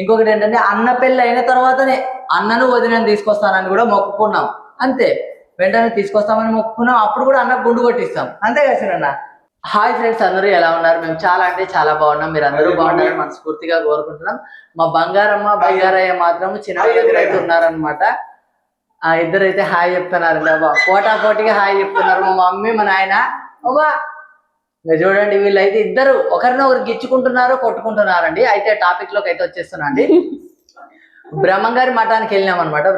ఇంకొకటి ఏంటంటే అన్న పెళ్ళి అయిన తర్వాతనే అన్నను వదినని తీసుకొస్తానని కూడా మొక్కుకున్నాం. అంతే. వెంటనే తీసుకొస్తామని మొక్కుకున్నాం. అప్పుడు కూడా అన్న గుండు కొట్టిస్తాం. అంతే కదా సిరన్న హాయ్ ఫ్రెండ్స్ అందరూ ఎలా ఉన్నారు? మేము చాలా అంటే చాలా బాగున్నాం. మీరు అందరూ బాగున్నారు. మనస్ఫూర్తిగా కోరుకుంటున్నాం. మా బంగారమ్మ బంగారయ్య మాత్రం చిన్న దగ్గర అయితే ఉన్నారనమాట ఆ ఇద్దరు అయితే హాయ్ చెప్తున్నారు పోటా పోటీగా హాయ్ చెప్తున్నారు మా మమ్మీ మా నాయన. ఇంకా చూడండి వీళ్ళైతే ఇద్దరు ఒకరిని ఒకరు గిచ్చుకుంటున్నారు కొట్టుకుంటున్నారండి. అయితే టాపిక్లోకి అయితే వచ్చేస్తున్నా అండి. బ్రహ్మంగారి మఠానికి వెళ్ళినాం అనమాట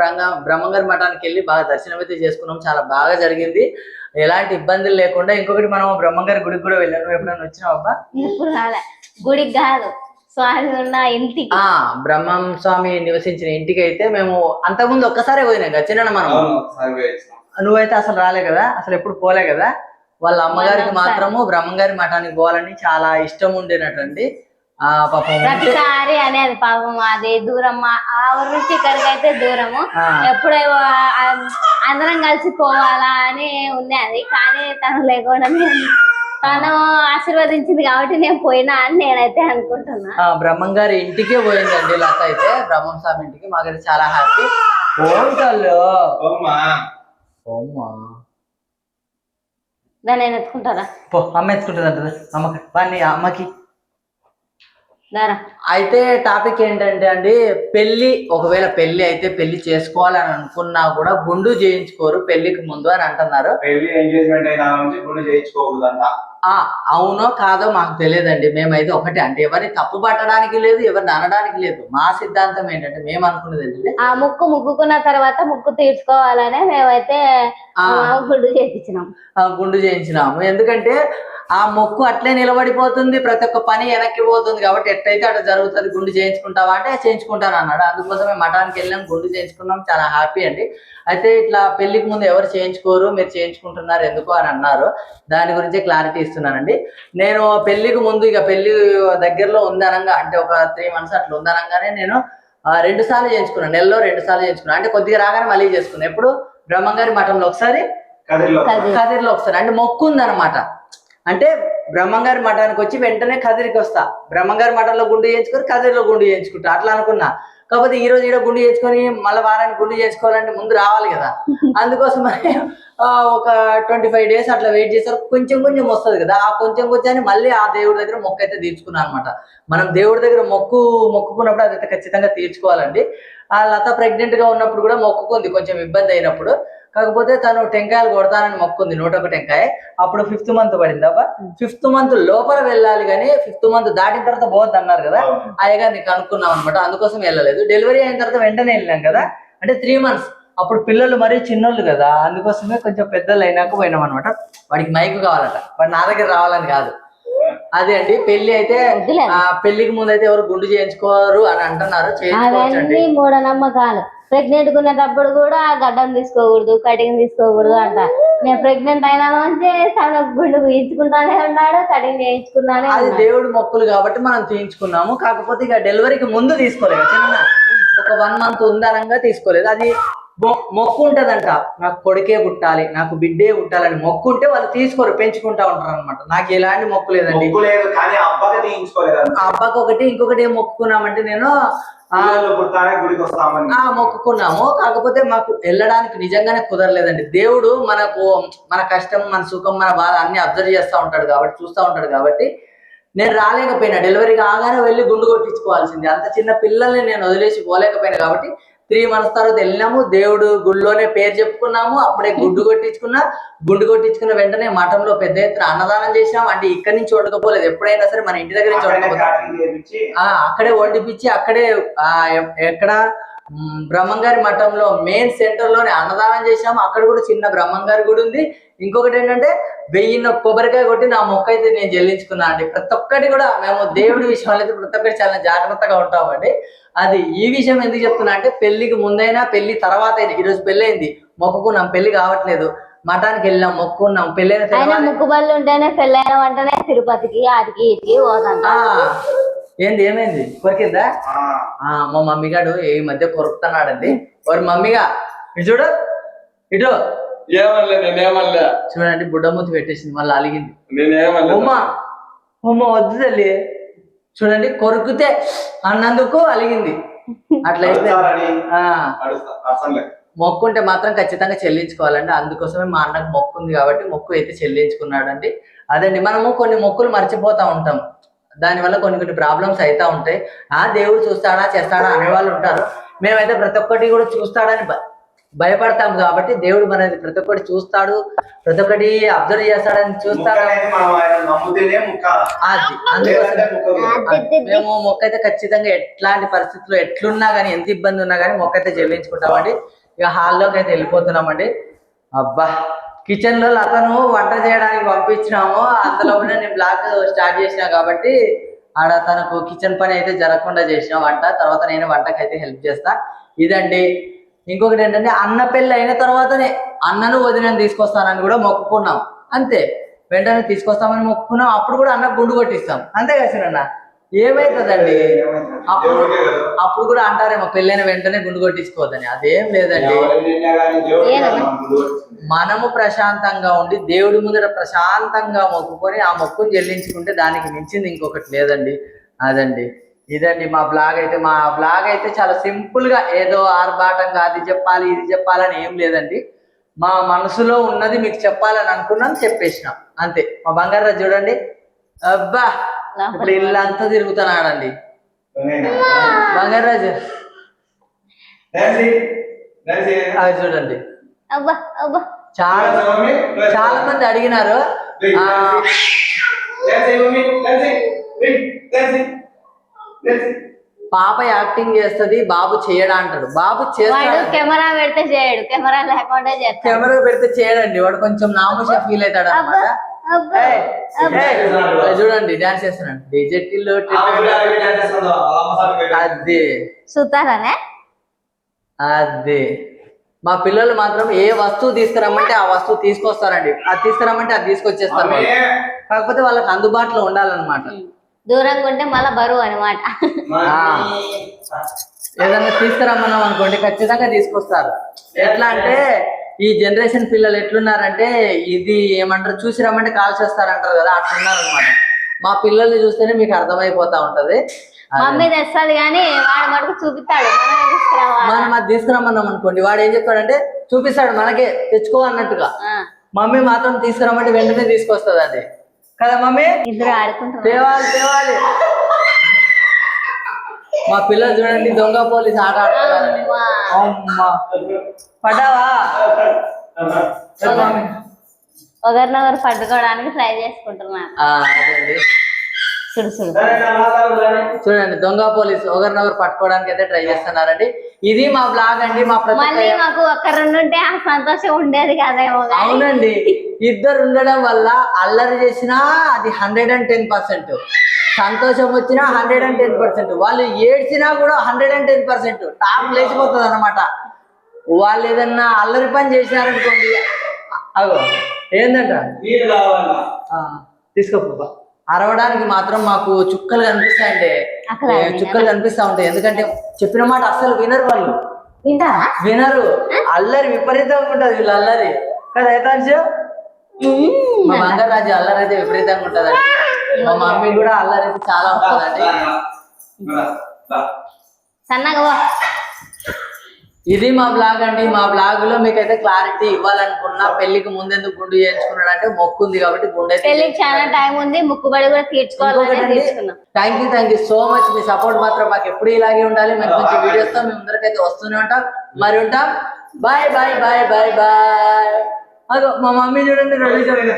బ్రహ్మంగారి మఠానికి వెళ్ళి బాగా దర్శనం అయితే చేసుకున్నాం. చాలా బాగా జరిగింది. ఎలాంటి ఇబ్బందులు లేకుండా ఇంకొకటి మనం బ్రహ్మంగారి గుడికి కూడా వెళ్ళాను నువ్వు ఎప్పుడైనా వచ్చినావు అబ్బా? ఎప్పుడు రాలే. గుడికి కాదు. స్వామి ఉన్న ఇంటికి. ఆ బ్రహ్మం స్వామి నివసించిన ఇంటికి అయితే మేము అంతకుముందు ఒక్కసారి పోయినాం కదా చిన్న మనం. నువ్వైతే అసలు రాలే కదా? అసలు ఎప్పుడు పోలే కదా? వాళ్ళ అమ్మగారికి మాత్రము బ్రహ్మంగారి మఠానికి పోవాలని చాలా ఇష్టం ఉండేనటండి. ఆ పాపం ఉంటే- ప్రతిసారి అనేది పాపం అది దూరం ఆ ఊరు నుంచి ఇక్కడికి అయితే దూరము. ఎప్పుడో అందరం కలిసి పోవాలా అని ఉన్నది కానీ తను లేకుండా నేను- తను ఆశీర్వదించింది కాబట్టి నేను పోయినా అని నేనైతే అనుకుంటున్నా. ఆ బ్రహ్మంగారి ఇంటికే పోయిందండి లత అయితే. బ్రహ్మం స్వామి ఇంటికి. మాకైతే చాలా హ్యాపీ. అమ్మా. ఓమ్మా దాన్ని నేను ఎత్తుకుంటారా? పో అమ్మ ఎత్తుకుంటుంది అంటది అమ్మకి వాడిని అమ్మకి. దారా. అయితే టాపిక్ ఏంటంటే అండి పెళ్ళి ఒకవేళ పెళ్ళి అయితే పెళ్ళి చేసుకోవాలని అనుకున్నా కూడా గుండు చేయించుకోరు పెళ్ళికి ముందు అని అంటున్నారు. పెళ్ళి ఎంగేజ్మెంట్ అయిన గుండు చేయించుకోకూడదంట. అవునో కాదో మాకు తెలియదండి. మేమైతే ఒకటి. అంటే ఎవరిని తప్పు పట్టడానికి లేదు ఎవరిని అనడానికి లేదు. మా సిద్ధాంతం ఏంటంటే మేము అనుకున్నది ఏంటంటే ఆ ముక్కు ముగ్గుకున్న తర్వాత ముక్కు తీర్చుకోవాలనే మేమైతే చేపించినాం ఆ గుండు చేయించినాము. ఎందుకంటే ఆ మొక్కు అట్లే నిలబడిపోతుంది ప్రతి ఒక్క పని వెనక్కి పోతుంది కాబట్టి ఎట్టయితే అట్లా జరుగుతుంది గుండు చేయించుకుంటావా అంటే చేయించుకుంటాను అన్నాడు. అందుకోసమే మఠానికి వెళ్ళాం గుండు చేయించుకున్నాం చాలా హ్యాపీ అండి. అయితే ఇట్లా పెళ్ళికి ముందు ఎవరు చేయించుకోరు మీరు చేయించుకుంటున్నారు ఎందుకు అని అన్నారు. దాని గురించి క్లారిటీ ఇస్తున్నానండి. నేను పెళ్ళికి ముందు ఇక పెళ్ళి దగ్గరలో ఉందనంగా అంటే ఒక త్రీ మంత్స్ అట్లా ఉందనంగానే నేను రెండు సార్లు చేయించుకున్నాను. నెలలో రెండు సార్లు చేయించుకున్నాను. అంటే కొద్దిగా రాగానే మళ్ళీ చేసుకున్నాను. ఎప్పుడు? బ్రహ్మంగారి మఠంలో ఒకసారి? కదిరిలో. కదిరి. కదిరిలో ఒకసారి. అంటే మొక్కు ఉందన్నమాట. అంటే బ్రహ్మంగారి మఠానికి వచ్చి వెంటనే కదిరికి వస్తా. బ్రహ్మంగారి మఠంలో గుండు చేయించుకొని కదిరిలో గుండు చేయించుకుంటా. అట్లా అనుకున్నా. కాకపోతే ఈ రోజు ఈడ గుండు చేసుకొని మళ్ళీ వారానికి గుండు చేసుకోవాలంటే ముందు రావాలి కదా. అందుకోసం ఒక ట్వంటీ ఫైవ్ డేస్ అట్లా వెయిట్ చేస్తారు కొంచెం కొంచెం వస్తుంది కదా. ఆ కొంచెం కొంచెం మళ్ళీ ఆ దేవుడి దగ్గర మొక్కు అయితే తీర్చుకున్నాను అనమాట మనం దేవుడి దగ్గర మొక్కు మొక్కుకున్నప్పుడు అదైతే ఖచ్చితంగా తీర్చుకోవాలండి. ఆ లత ప్రెగ్నెంట్గా ఉన్నప్పుడు కూడా మొక్కుకుంది. కొంచెం ఇబ్బంది అయినప్పుడు. కాకపోతే తను టెంకాయలు కొడతానని మొక్కుంది నూట ఒక టెంకాయ. అప్పుడు ఫిఫ్త్ మంత్ పడింది అబ్బా. ఫిఫ్త్ మంత్ లోపల వెళ్ళాలి కానీ ఫిఫ్త్ మంత్ దాటిన తర్వాత పోవద్దు అన్నారు కదా. అయ్యగారిని కనుక్కున్నాం అనమాట అందుకోసం వెళ్ళలేదు. డెలివరీ అయిన తర్వాత వెంటనే వెళ్ళాం కదా. అంటే త్రీ మంత్స్ అప్పుడు పిల్లలు మరీ చిన్నోళ్ళు కదా అందుకోసమే కొంచెం పెద్దలు అయినాక పోయినాం అనమాట వాడికి మైక్ కావాలట. వాడు నా దగ్గర రావాలని కాదు. అదే అండి పెళ్ళి అయితే పెళ్ళికి ముందు అయితే ఎవరు గుండు చేయించుకోరు అని అంటున్నారు. చేయించుకోవచ్చండి. మూఢనమ్మకాలు. ప్రెగ్నెంట్ ఉన్నప్పుడు కూడా గడ్డం తీసుకోకూడదు కటింగ్ తీసుకోకూడదు అంట. నేను ప్రెగ్నెంట్ అయినా నుంచి తన గుండు గీయించుకుంటానే ఉన్నాడు కటింగ్ చేయించుకున్నానే అది దేవుడు మొక్కులు కాబట్టి మనం తీయించుకున్నాము. కాకపోతే ఇక డెలివరీకి ముందు తీసుకోలేదు చిన్న ఒక వన్ మంత్ ఉందనంగా తీసుకోలేదు. అది మొక్కు ఉంటదంట నాకు కొడుకే పుట్టాలి నాకు బిడ్డే పుట్టాలని మొక్కు ఉంటే వాళ్ళు తీసుకోరు పెంచుకుంటా ఉంటారు అనమాట నాకు ఎలాంటి మొక్కు లేదండి. అబ్బాకి ఒకటి ఇంకొకటి ఏం మొక్కుకున్నామంటే నేను ఆ మొక్కుకున్నాము. కాకపోతే మాకు వెళ్ళడానికి నిజంగానే కుదరలేదండి. దేవుడు మనకు మన కష్టం మన సుఖం మన బాధ అన్ని అబ్జర్వ్ చేస్తూ ఉంటాడు కాబట్టి చూస్తూ ఉంటాడు కాబట్టి నేను రాలేకపోయినా. డెలివరీ కాగానే వెళ్ళి గుండు కొట్టించుకోవాల్సింది. అంత చిన్న పిల్లల్ని నేను వదిలేసి పోలేకపోయినా కాబట్టి త్రీ మంత్స్ తర్వాత వెళ్ళినాము దేవుడు గుళ్ళోనే పేరు చెప్పుకున్నాము అప్పుడే గుడ్డు కొట్టించుకున్నా గుండు కొట్టించుకున్న వెంటనే మఠంలో పెద్ద ఎత్తున అన్నదానం చేసినాం అంటే ఇక్కడి నుంచి వండుకోపోలేదు. ఎప్పుడైనా సరే మన ఇంటి దగ్గర నుంచి ఆ అక్కడే వండిపించి అక్కడే ఎక్కడ బ్రహ్మంగారి మఠంలో మెయిన్ సెంటర్లోనే అన్నదానం చేసాము అక్కడ కూడా చిన్న బ్రహ్మంగారి గుడి ఉంది. ఇంకొకటి ఏంటంటే వెయ్యిన్న కొబ్బరికాయ కొట్టి నా మొక్క అయితే నేను చెల్లించుకున్నా అండి. ప్రతి ఒక్కటి కూడా మేము దేవుడి విషయంలో అయితే ప్రతి ఒక్కటి చాలా జాగ్రత్తగా ఉంటామండి. అది ఈ విషయం ఎందుకు చెప్తున్నా అంటే పెళ్ళికి ముందైనా పెళ్ళి తర్వాత అయినా ఈరోజు పెళ్ళి అయింది మొక్కుకున్నాం పెళ్ళి కావట్లేదు మఠానికి వెళ్ళాం మొక్కుకున్నాం పెళ్ళైన ముక్కుబళ్ళు ఉంటేనే పెళ్ళైన వెంటనే తిరుపతికి ఆటికి ఇటుకి ఏంది ఏమైంది? కొరికిందా? ఆ, ఆ మా మమ్మీ గాడు ఈ మధ్య కొరుకుతున్నాడండి. వాడు మమ్మీగా ఇటు చూడు ఇటు. చూడండి బుడ్డమూతి పెట్టేసింది మళ్ళీ అలిగింది. ఉమ్మ వద్దు తల్లి. చూడండి కొరుకుతే అన్నందుకు అలిగింది. అట్లయితే అసలు మొక్కుంటే మాత్రం ఖచ్చితంగా చెల్లించుకోవాలండి. అందుకోసమే మా అన్నకు మొక్కు ఉంది కాబట్టి మొక్కు అయితే చెల్లించుకున్నాడండి. అదండి మనము కొన్ని మొక్కులు మర్చిపోతా ఉంటాం. దానివల్ల కొన్ని కొన్ని ప్రాబ్లమ్స్ అవుతా ఉంటాయి. ఆ దేవుడు చూస్తాడా చేస్తాడా అనేవాళ్ళు ఉంటారు. మేమైతే ప్రతి ఒక్కటి కూడా చూస్తాడని భయపడతాం కాబట్టి దేవుడు మనది ప్రతి ఒక్కటి చూస్తాడు ప్రతి ఒక్కటి అబ్జర్వ్ చేస్తాడని చూస్తాడు. మేము మొక్క. అయితే ఖచ్చితంగా ఎట్లాంటి పరిస్థితుల్లో ఎట్లున్నా కానీ ఎంత ఇబ్బంది ఉన్నా కానీ మొక్క అయితే చెల్లించుకుంటామండి ఇక హాల్లోకి అయితే వెళ్ళిపోతున్నామండి. అబ్బా. కిచెన్లో అతను వంట చేయడానికి పంపించినాము. అందులో కూడా నేను బ్లాగ్ స్టార్ట్ చేసిన కాబట్టి ఆడ తనకు కిచెన్ పని అయితే జరగకుండా చేసిన వంట. తర్వాత నేను వంటకి అయితే హెల్ప్ చేస్తా. ఇదండి. ఇంకొకటి ఏంటంటే అన్న పెళ్ళి అయిన తర్వాతనే అన్నను వదినని తీసుకొస్తానని కూడా మొక్కుకున్నాం. అంతే. వెంటనే తీసుకొస్తామని మొక్కుకున్నాం. అప్పుడు కూడా అన్న గుండు కొట్టిస్తాం. అంతే కదా చిన్న ఏమైతుందండి? అప్పుడు అప్పుడు కూడా అంటారేమో పెళ్ళైన వెంటనే గుండు కొట్టించుకోవద్దని. అదేం లేదండి. మనము ప్రశాంతంగా ఉండి దేవుడి ముందర ప్రశాంతంగా మొక్కుకొని ఆ మొక్కును చెల్లించుకుంటే దానికి మించింది ఇంకొకటి లేదండి. అదండి. ఇదండి మా బ్లాగ్ అయితే మా బ్లాగ్ అయితే చాలా సింపుల్గా ఏదో ఆర్భాటంగా అది చెప్పాలి ఇది చెప్పాలని ఏం లేదండి. మా మనసులో ఉన్నది మీకు చెప్పాలని అనుకున్నాం చెప్పేసినాం. అంతే. మా బంగారు చూడండి. అబ్బా ఇప్పుడు ఇల్లు అంతా తిరుగుతున్నాడండి. డాన్సీ. అది చూడండి. అబ్బా అబ్బా. చాలా. చాలా మంది అడిగినారు పాప యాక్టింగ్ చేస్తది బాబు చేయడా అంటాడు. బాబు వాడు చేస్తాడు కెమెరా పెడితే చేయడు కెమెరా లేకుండా చేస్తాడు. కెమెరా పెడితే చేయడండి. వాడు కొంచెం నామూష ఫీల్ అవుతాడు అబ్బా అనమాట అబ్బా చూడండి డాన్స్ చేస్తున్నాడు. డిజెటిల్ అది. చూస్తారనే అది. మా పిల్లలు మాత్రం ఏ వస్తువు తీసుకురమ్మంటే ఆ వస్తువు తీసుకొస్తారండి. అది తీసుకురమ్మంటే అది తీసుకొచ్చేస్తారు వాళ్ళు. కాకపోతే వాళ్ళకి అందుబాటులో ఉండాలన్నమాట. దూరంగా ఉంటే మళ్ళా బరువు అనమాట. ఏదన్నా తీసుకురమ్మన్నాం అనుకోండి ఖచ్చితంగా తీసుకొస్తారు. ఎట్లా అంటే ఈ జనరేషన్ పిల్లలు ఎట్లున్నారంటే ఇది ఏమంటారు చూసి రమ్మంటే కాల్ చేస్తారంటారు కదా అట్లున్నారు అనమాట మా పిల్లల్ని చూస్తేనే మీకు అర్థమైపోతా ఉంటది. మమ్మీ తెస్తుంది కానీ వాడు మటుకు చూపిస్తాడు మనం అది తీసుకురమ్మన్నాం అనుకోండి వాడు ఏం చెప్తాడంటే చూపిస్తాడు మనకే తెచ్చుకో అన్నట్టుగా. ఆ, మమ్మీ మాత్రం తీసుకురమ్మంటే వెంటనే తీసుకొస్తుంది అది కదా మమ్మీ? ఇద్దరు తేవాలి తేవాలి. మా పిల్లలు చూడండి దొంగ పోలీస్ ఆట ఆడుతున్నారని. అమ్మా. పడ్డావా. ఒకరినొకరు పట్టుకోవడానికి ట్రై చేసుకుంటున్నారు. ఆ, అదండి చూడు చూడు. సరే, నా మాట్లాడు రాని. చూడండి దొంగ పోలీస్ ఒకరినొకరు పట్టుకోవడానికి అయితే ట్రై చేస్తున్నారండి. ఇది మా బ్లాగ్ అండి మా ప్రతి మళ్ళీ మాకు ఒక్క రెండు ఉంటే ఆ సంతోషం ఉండేది కదేమో కానీ అవునండి. ఇద్దరు ఉండడం వల్ల అల్లరి చేసినా అది హండ్రెడ్ అండ్ టెన్ పర్సెంట్ సంతోషం వచ్చినా హండ్రెడ్ అండ్ టెన్ పర్సెంట్ వాళ్ళు ఏడ్చినా కూడా hundred and ten percent top లేచిపోతుంది అనమాట వాళ్ళు ఏదన్నా అల్లరి పని చేసినారనుకోండి అగో ఏందంట? నీళ్ళు కావాలా? ఆ, తీసుకో పాపా. అరవడానికి మాత్రం మాకు చుక్కలు కనిపిస్తాయండి చుక్కలు కనిపిస్తా ఉంటాయి. ఎందుకంటే చెప్పిన మాట అస్సలు వినరు వాళ్ళు. వినరు. అల్లరి విపరీతంగా ఉంటది వీళ్ళు అల్లరి. కదా ఏతాంశు మా మంగరాజు అల్లరి అయితే విపరీతంగా ఉంటదండి. మా మమ్మీ కూడా అల్లరి అయితే చాలా ఉంటదండి. సన్నగా. ఇది మా బ్లాగ్ అండి. మా బ్లాగ్లో మీకైతే క్లారిటీ ఇవ్వాలనుకున్నా పెళ్ళికి ముందెందుకు గుండు చేయించుకున్నాడు అంటే మొక్కు ఉంది కాబట్టి గుండె పెళ్ళికి చాలా టైం ఉంది. ముక్కుబడి కూడా తీర్చుకున్నాం. Thank you thank you so much me support మాత్రం మాకు ఎప్పుడు ఇలాగే ఉండాలి. మంచి మంచి వీడియోస్తో మేము ముందరకైతే వస్తూనే ఉంటాం. మరి ఉంటాం. Bye bye bye bye bye అదో మా మమ్మీ చూడండి రవి చూడండి